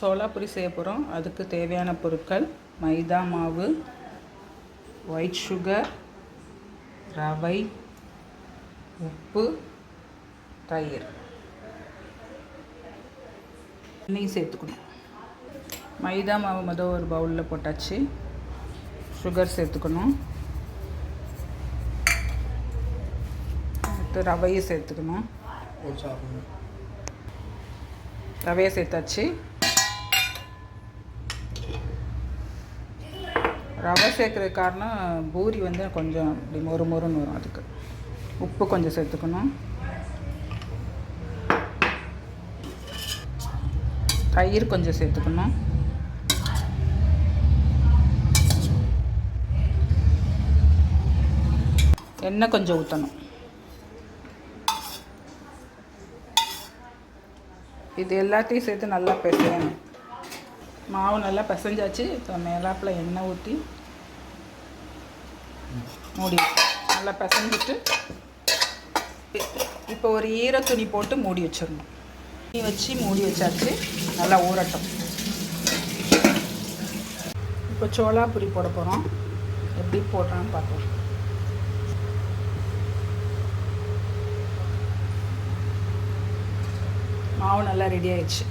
சோளாபுரி செய்ய போகிறோம் அதுக்கு தேவையான பொருட்கள் மைதா மாவு ஒயிட் சுகர் ரவை உப்பு தயிர். எண்ணெய் சேர்த்துக்கணும். மைதா மாவு மொதல் ஒரு பவுலில் போட்டாச்சு. சுகர் சேர்த்துக்கணும். அடுத்து ரவையை சேர்த்துக்கணும். ரவையை சேர்த்தாச்சு. ரவை சேர்க்குறது காரணம் பூரி வந்து கொஞ்சம் இப்படி மொறு மொறுன்னு வரும் அதுக்கு. உப்பு கொஞ்சம் சேர்த்துக்கணும். தயிர் கொஞ்சம் சேர்த்துக்கணும். எண்ணெய் கொஞ்சம் ஊற்றணும் இது எல்லாத்தையும் சேர்த்து நல்லா பிசையணும். மாவு நல்லா பிசைஞ்சாச்சு. இப்போ மேலாப்பில் எண்ணெய் ஊற்றி மூடி நல்லா பிசைஞ்சிட்டு இப்போ ஒரு ஈர துணி போட்டு மூடி வச்சிடணும். துணி வச்சு மூடி வச்சாச்சு. நல்லா ஊறட்டும். இப்போ சோளாபுரி போட போகிறோம் எப்படி போடுறான்னு பார்ப்போம் மாவு நல்லா ரெடி ஆயிடுச்சு.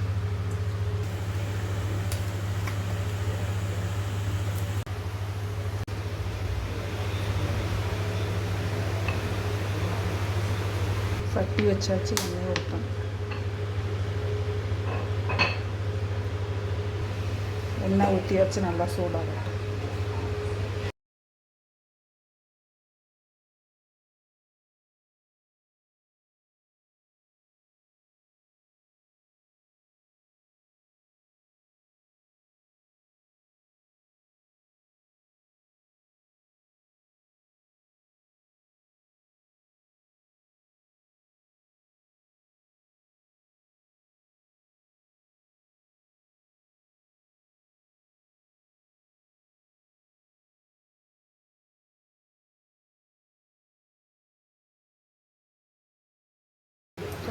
சட்டி வச்சாச்சு எண்ணெய் ஊற்றணும் எண்ணெய் ஊற்றியாச்சு நல்லா சூடாகட்டும்.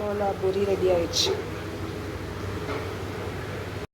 சோளா பூரி ரெடி ஆயிடுச்சு